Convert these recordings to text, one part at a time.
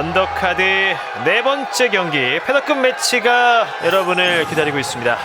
언더카드 네 번째 경기 패더급 매치가 여러분을 기다리고 있습니다.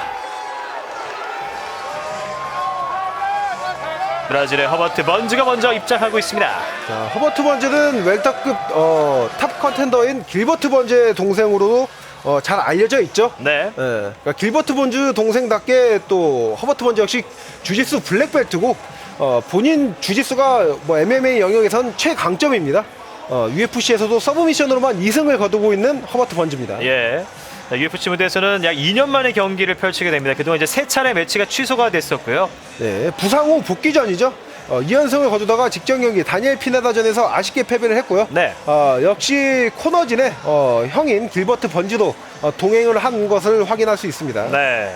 브라질의 허버트 번즈가 먼저 입장하고 있습니다. 자, 허버트 번즈는 웰터급 어, 탑 컨텐더인 길버트 번즈의 동생으로 어, 잘 알려져 있죠. 네. 예, 그러니까 길버트 번즈 동생답게 또 허버트 번즈 역시 주짓수 블랙벨트고 어, 본인 주짓수가 뭐 MMA 영역에선 최강점입니다. 어, UFC에서도 서브미션으로만 2승을 거두고 있는 허버트 번즈입니다. 예. 자, UFC 무대에서는 약 2년 만에 경기를 펼치게 됩니다. 그동안 이제 세 차례 매치가 취소가 됐었고요. 네, 부상 후 복귀 전이죠. 어, 2연승을 거두다가 직전 경기 다니엘 피네다전에서 아쉽게 패배를 했고요. 네. 어, 역시 코너진의 어, 형인 길버트 번지도 어, 동행을 한 것을 확인할 수 있습니다. 네.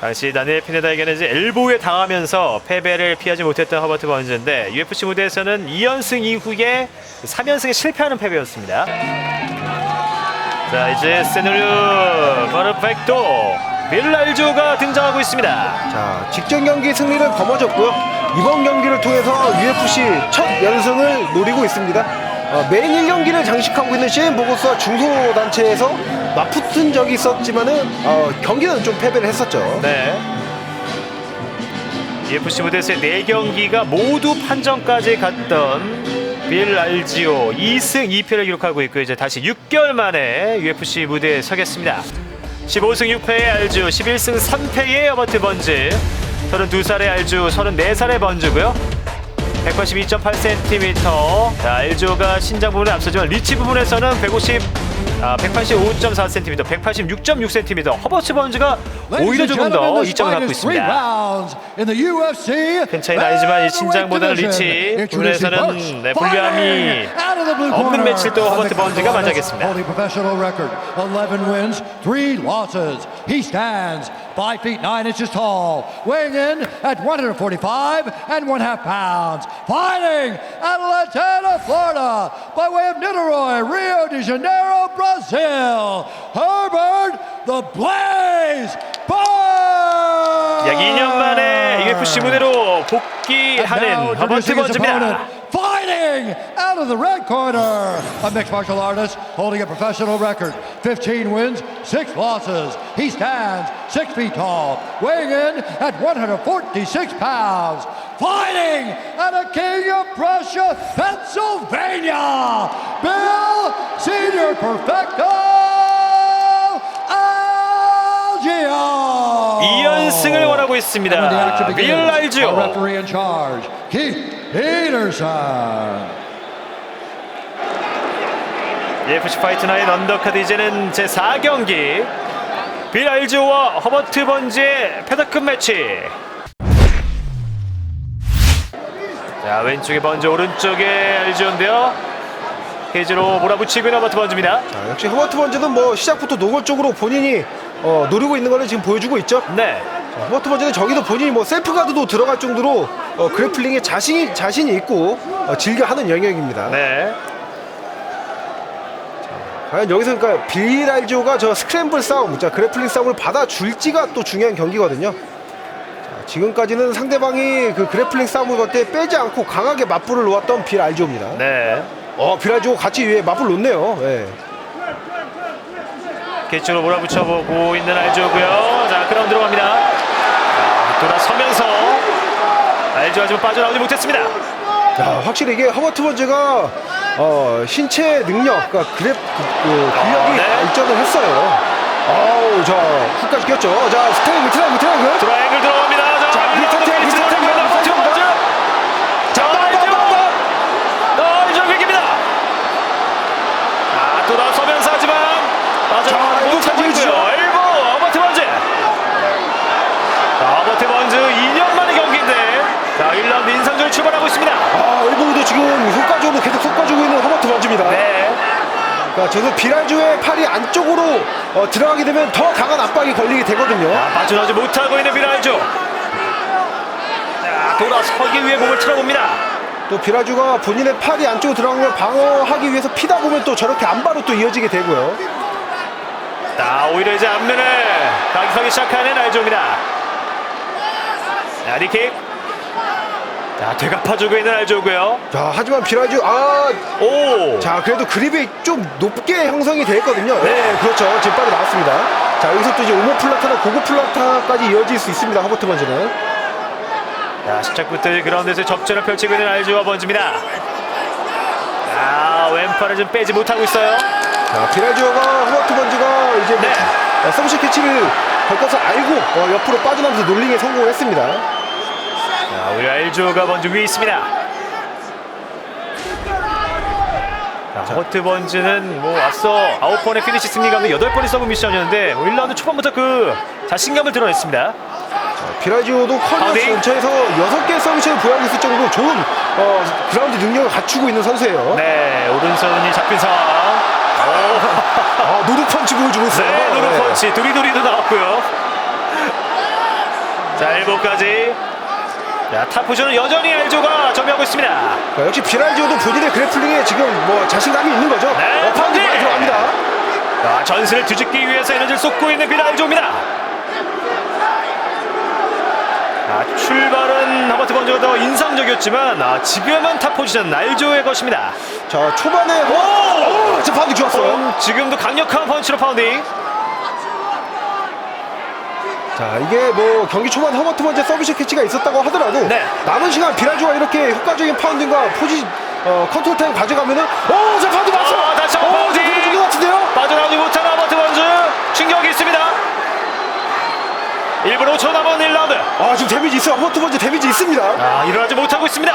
당시 다니엘 피네다에게는 이제 엘보에 당하면서 패배를 피하지 못했던 허버트 번즈인데 UFC 무대에서는 2연승 이후에 3연승에 실패하는 패배였습니다. 자 이제 세누르 버르펙토 밀랄조가 등장하고 있습니다. 자, 직전 경기 승리를 거머쥐었고요. 이번 경기를 통해서 UFC 첫 연승을 노리고 있습니다. 어, 메인 1경기를 장식하고 있는 시엠 보고스와 중소단체에서 맞붙은 적이 있었지만은 어, 경기는 좀 패배를 했었죠. 네. UFC 무대에서의 4경기가 모두 판정까지 갔던 빌 알지오 2승 2패를 기록하고 있고 이제 다시 6개월 만에 UFC 무대에 서겠습니다. 15승 6패의 알주, 11승 3패의 어버트 번즈, 32살의 알주, 34살의 번즈고요. 182.8cm. 자, 알조가 신장 부분에 앞서지만 리치 부분에서는 150, 아, 185.4cm, 186.6cm. 허버츠 번즈가 오히려 조금 더 이점을 갖고 있습니다. 큰 차이는 아니지만 이 신장보다는 리치 부분에서는 네, 불리함이 없는 매치를 또 허버트 번즈가 맞이하겠습니다. Holding professional record, 11 wins, 3 losses. He stands 5 feet 9 inches tall, weighing in at 145 and 1 half pounds. Fighting out of Lantana, Florida, by way of Niterói, Rio de Janeiro, Brazil, Herbert the Blaze Barnes! 약 2년 만에 UFC 무대로 복귀하는 허버트 번즈입니다. Fighting out of the red corner, a mixed martial artist holding a professional record 15 wins, 6 losses. He stands 6 feet tall, weighing in at 146 pounds. Fighting out of King of Prussia, Pennsylvania, Bill Senior Perfecto Algio. 2연승을 원하고 And when the 있습니다. action 빌 begins, our 알지오. Referee in charge, Keith Peterson. UFC 파이트 나인 언더카드 이제는 제 4경기. 빌 알지오와 허버트 번즈의 패더급 매치. 자 왼쪽에 번즈 오른쪽에 알지오인데요. 케이지로 몰아붙이고 있는 허버트 번즈입니다. 자, 역시 허버트 번즈는 뭐 시작부터 노골적으로 본인이 어, 노리고 있는 거를 지금 보여주고 있죠. 네. 자, 허버트 번즈는 저기도 본인이 뭐 셀프 가드도 들어갈 정도로 어, 그래플링에 자신이 자신이 있고 어, 즐겨 하는 영역입니다. 네. 과연 여기서 그러니까 빌 알지오가 저 스크램블 싸움, 자 그래플링 싸움을 받아줄지가 또 중요한 경기거든요. 자, 지금까지는 상대방이 그 그래플링 싸움을 걸때 빼지 않고 강하게 맞불을 놓았던 빌 알지오입니다. 네. 어, 빌 알지오 같이 위에 맞불 놓네요. 예. 개쪽으로 몰아붙여보고 있는 알지오고요 자 그라운드 들어갑니다 자, 돌아서면서 알지오 하지만 빠져나오지 못했습니다 자, 확실히 이게 허버트 번즈가 어, 신체 능력, 그러니까 그래 그, 그 근력이 네. 발전을 했어요. 아우, 자, 훅까지 꼈죠. 자, 스테이크, 트라이브, 트라이브. 드라이앵글 들어갑니다 자, 자, 밀어붙이고 밑에 있는 밑에 상황입니다. 밑에 버텨 밑에 번즈. 자, 알지오 알지오 위기입니다 자, 돌아서면서 하지만 빠져나가지 자, 못하고 엘보 있고요 차지해주죠. 엘보 어버트 번즈 자, 어버트 번즈 2년 만의 경기인데 자, 1라운드 인상전을 출발하고 있습니다 아, 엘보도 지금 효과적으로 계속 섞어주고 있는 허버트 번즈입니다. 네 그러니까 저도 비랄주의 팔이 안쪽으로 어, 들어가게 되면 더 강한 압박이 걸리게 되거든요. 자, 빠져나오지 못하고 있는 비라이죠 자, 돌아서기 위해 몸을 틀어봅니다 또 비랄주가 본인의 팔이 안쪽으로 들어간 걸 방어하기 위해서 피다 보면 또 저렇게 안바로 또 이어지게 되고요. 자, 오히려 이제 앞면을 가격하기 시작하는 알조입니다. 자, 리킥. 자, 되갚아주고 있는 알조고요. 자, 하지만 비라주 아, 오! 자, 그래도 그립이 좀 높게 형성이 됐거든요. 네, 그렇죠. 지금 빠져 나왔습니다. 자, 여기서 또 이제 오모 플라타나 고고 플라타까지 이어질 수 있습니다. 허버트 번지는. 자, 시작부터 이 그라운드에서 접전을 펼치고 있는 알조와 번지입니다. 아, 왼팔을 좀 빼지 못하고 있어요. 자, 비라주어가 허버트 번지가 이제 뭐 네. 어, 서브시 캐치를 걸 것을 알고 어, 옆으로 빠져나면서 놀링에 성공했습니다. 자, 우리 알조가 먼저 위에 있습니다. 자, 허트 번즈는 뭐 앞서 아홉 번의 피니시 승리 가운데 여덟 번의 서브 미션이었는데 뭐 1라운드 초반부터 그 자신감을 드러냈습니다. 비라지오도 커리어 파운딩. 전체에서 6개 서비스를 보유하고 있을 정도로 좋은 어, 그라운드 능력을 갖추고 있는 선수예요. 네, 오른손이 잡힌 상황. 아, 노루 펀치 보여주고 있어요. 네, 노루 네. 펀치 두리두리도 나왔고요. 자, 일곱까지. 자, 탑 포지션은 여전히 알조가 점유하고 있습니다. 자, 역시 비라지오도 본인의 그래플링에 지금 뭐 자신감이 있는 거죠. 네, 어, 파운딩 많이. 들어갑니다. 자, 전술을 뒤집기 위해서 에너지를 쏟고 있는 비랄조입니다. 아, 출발은 허버트 번즈가 더 인상적이었지만 아, 지금은 탑 포지션 날조의 것입니다. 자, 초반에 오! 오! 저 파운딩 좋았어요. 음, 지금도 강력한 펀치로 파운딩. 자, 이게 뭐 경기 초반 허버트 번째 서비스 캐치가 있었다고 하더라도 네. 남은 시간 비라지오가 이렇게 효과적인 파운딩과 포지 어, 컨트롤 타임 가져가면은 오, 저 파운딩 맞어. 어, 다시 한번 파운딩. 것 같은데요? 빠져나오지 못한 허버트 번즈 충격이 있습니다. 1분 5초 남은 1라운드. 아, 지금 데미지 있어요. 허버트 번째 데미지 있습니다. 아, 일어나지 못하고 있습니다.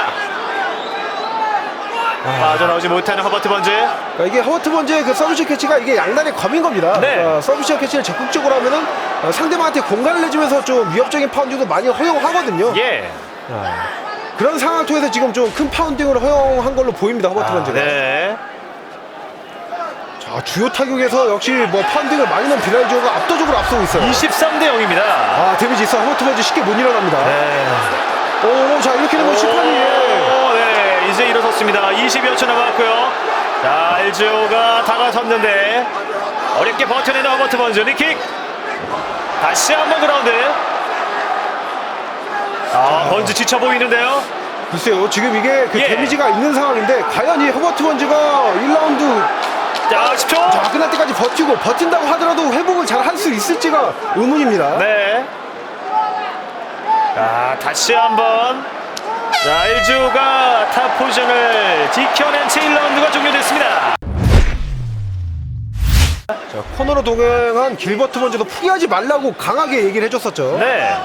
빠져나오지 못하는 허버트 번즈. 그러니까 이게 허버트 번즈의 그 서비스 캐치가 이게 양날의 검인 겁니다. 네. 어, 서비스 캐치를 적극적으로 하면은 어, 상대방한테 공간을 내주면서 좀 위협적인 파운딩도 많이 허용하거든요. 예. 그런 상황 통해서 지금 좀 큰 파운딩을 허용한 걸로 보입니다. 허버트 아, 번즈가. 네. 자, 주요 타격에서 역시 뭐 파운딩을 많이 넣은 비랄지오가 압도적으로 앞서고 있어요. 23 대 0입니다. 아, 데미지 있어. 허버트 번즈 쉽게 못 일어납니다. 네. 오, 자, 이렇게 되면 심판이 예. 오, 네, 이제 일어섰습니다. 20여 초 남았고요. 자, 알지오가 다가섰는데 어렵게 버텨내는 허버트 번즈 니킥. 다시 한번 그라운드. 아, 번즈 지쳐 보이는데요. 글쎄요, 지금 이게 그 예. 데미지가 있는 상황인데 과연 이 허버트 번즈가 1라운드 자, 10초. 자, 끝날 때까지 버티고 버틴다고 하더라도 회복을 잘 할 수 있을지가 의문입니다. 네. 자, 다시 한번. 자, 알지오가 탑 포지션을 지켜낸 채 1라운드가 종료됐습니다. 자, 코너로 동행한 길버트 번즈도 포기하지 말라고 강하게 얘기를 해줬었죠. 네.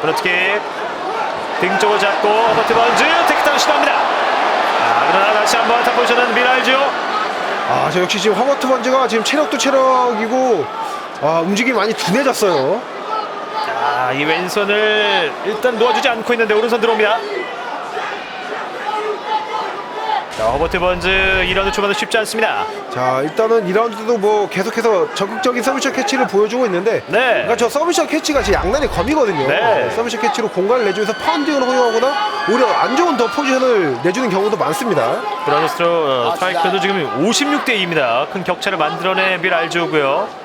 브로트킥 등 쪽을 잡고 버트 번즈 테크다운 시도합니다. 아, 그러나 다시 한번 탑 포지션은 미랄지오. 아, 저 역시 지금 허버트 번즈가 지금 체력도 체력이고 아, 움직임이 많이 둔해졌어요. 자, 이 왼손을 일단 놓아주지 않고 있는데 오른손 들어옵니다. 자, 허버트 번즈 2라운드 초반도 쉽지 않습니다. 자, 일단은 2라운드도 뭐 계속해서 적극적인 서비스 캐치를 보여주고 있는데 네. 그러니까 저 서비스 캐치가 지금 양날의 검이거든요. 네. 서비스 캐치로 공간을 내주면서 파운딩을 허용하거나 오히려 안 좋은 더 포지션을 내주는 경우도 많습니다. 브라더스로 어, 스트라이크도 지금 56대 2입니다. 큰 격차를 만들어낸 빌 알조고요.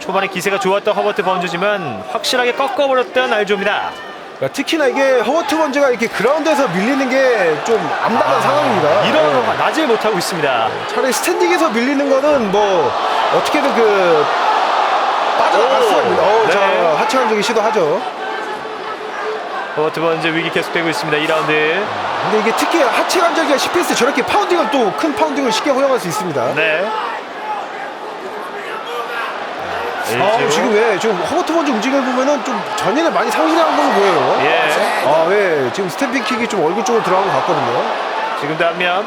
초반에 기세가 좋았던 허버트 번즈지만 확실하게 꺾어버렸던 알조입니다. 그러니까 특히나 이게 허버트 번즈가 이렇게 그라운드에서 밀리는 게 좀 암담한 상황입니다. 아, 이런 네. 거 나질 못하고 있습니다. 차라리 스탠딩에서 밀리는 거는 뭐 어떻게든 그 빠져나갈 오, 수가 있는데 어, 네. 자 하체 감정이 시도하죠. 허버트 번즈 위기 계속되고 있습니다. 2라운드. 근데 이게 특히 하체 관절기가 씹혔을 때 저렇게 파운딩을 또큰 파운딩을 쉽게 허용할 수 있습니다. 네. 아, 지금 왜 지금 허버트 번즈 움직임을 보면은 좀 전인을 많이 상실한 걸로 보여요. 예. 아, 왜 지금 스탬핑 킥이 좀 얼굴 쪽으로 들어간 것 같거든요. 지금도 한면.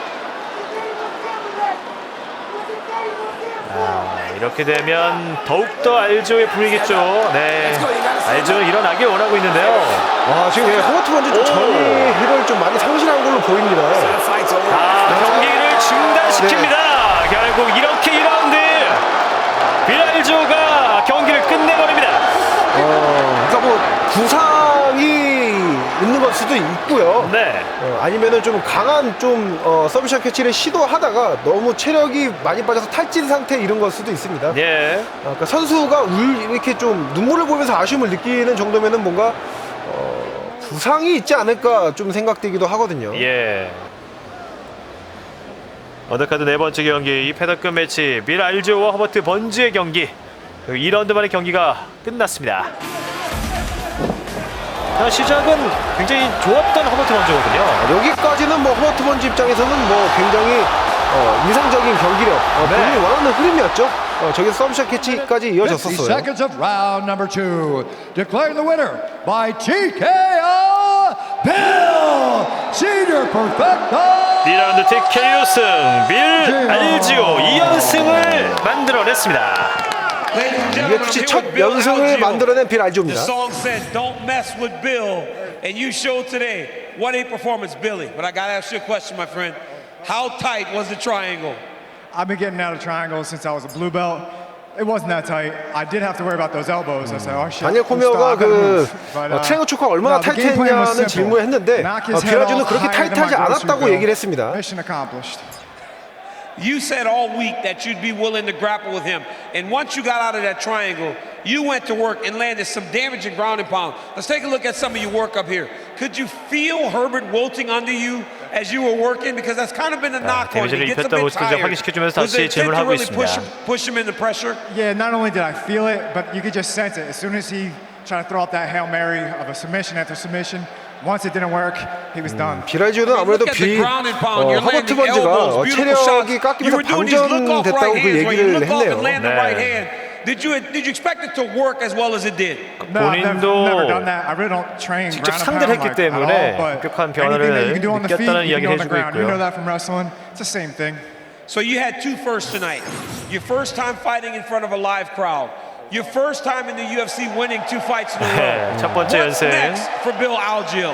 아, 이렇게 되면 더욱더 알조에 불리겠죠. 네. 알조는 일어나길 원하고 있는데요. 아, 지금 왜 허버트 번즈 좀 오. 전의를 좀 많이 상실한 걸로 보입니다. 아, 경기를 중단시킵니다. 결국 이렇게 2라운드 빌알조가 경기를 끝내버립니다. 어, 그러니까 뭐 부상이 있는 걸 수도 있고요. 네. 어, 아니면은 좀 강한 좀 어, 서비스 캐치를 시도하다가 너무 체력이 많이 빠져서 탈진 상태 이런 걸 수도 있습니다. 예. 어, 그러니까 선수가 울 이렇게 좀 눈물을 보면서 아쉬움을 느끼는 정도면은 뭔가 어, 부상이 있지 않을까 좀 생각되기도 하거든요. 예. 언더카드 네 번째 경기 이 패더급 매치 빌 알조와 허버트 번즈의 경기 그리고 2라운드 만의 경기가 끝났습니다. 자, 시작은 굉장히 좋았던 허버트 번즈거든요. 여기까지는 뭐 허버트 번지 입장에서는 뭐 굉장히 어, 인상적인 경기력, 어, 네. 본인이 원하는 흐름이었죠. 어, 저기서 서브샷 캐치까지 50 이어졌었어요. seconds of round number two. Declaring the winner by TKO, Bill Cedar Perfecto. 2라운드 TKO 승, 빌 알지오 2연승을 만들어냈습니다. UFC 첫 연승을 만들어낸 빌 The 알조입니다. song says, "Don't mess with Bill," and you showed today what a performance, Billy. But I gotta ask you a question, my friend. How tight was the triangle? I've been getting out of triangles since I was a blue belt. It wasn't that tight. I did have to worry about those elbows. I said, oh shit. 다니엘 I'm 코미어가 still- I gotta 그 move. But, 어, uh, 트레이너 축구가 얼마나 no, the game plan was 타이트했냐는 simple. 질문을 했는데 Knock 어, his head 비라주는 off 그렇게 higher than 타이트하지 my grocery 않았다고 bill. 얘기를 했습니다. Mission accomplished. You said all week that you'd be willing to grapple with him, and once you got out of that triangle, you went to work and landed some damaging ground and pound. Let's take a look at some of your work up here. Could you feel Herbert wilting under you as you were working? Because that's kind of been a knock on you. 데미지를 He gets a 입혔던 bit 모습을 이제 tired. 확인시켜주면서 Was 다시 it fit 질문을 to 하고 really push him, 있습니다. push him into pressure? Yeah, not only did I feel it, but you could just sense it. As soon as he tried to throw up that Hail Mary of a submission after submission, once it didn't work, he was done. 비라주는 아무래도 Look at the 비 ground and pound. 어, You're 허버트 landing 번즈가 elbows, 어, beautiful 체력이 shots. You 깎이면서 were doing these look-off 방전됐다고 right 그 hands, where you 얘기를 look off and 했네요. land the 네. right hand. Did you did you expect it to work as well as it did? No, I've never, 본인도 never done that. I really don't train 직접 ground and 상대를 pound 했기 like at 때문에 all, but 급격한 anything that 변화를 you can do on the feet, 느꼈다는 you can 이야기를 do on the 해주고 ground. You know 있고요. that from wrestling. It's the same thing. So you had two firsts tonight. Your first time fighting in front of a live crowd. Your first time in the UFC winning two fights in a row. 네, 첫 번째 What's 연승. next for Bill Algil?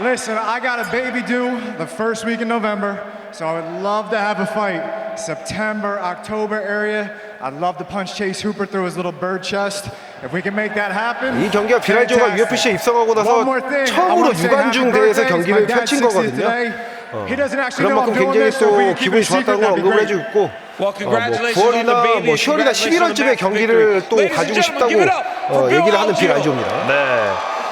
Listen, I got a baby due the first week in November, so I would love to have a fight. September, October area. I'd love to punch Chase Hooper through his little bird chest. If we can make that happen. 이 경기가 fantastic. UFC에 입성하고 나서 One more thing. I 처음으로 유관중 대회에서 경기를 펼친 60th 거거든요. today. He doesn't actually 그런 만큼 굉장히 또 기분이 be 언급을. 해주고 어, 뭐 congratulations on the 9월이나 baby. 뭐 and 10월이나 congratulations on the 11월쯤에 massive 경기를. 또 가지고 싶다고 어, 얘기를 하는. 알조입니다. 네.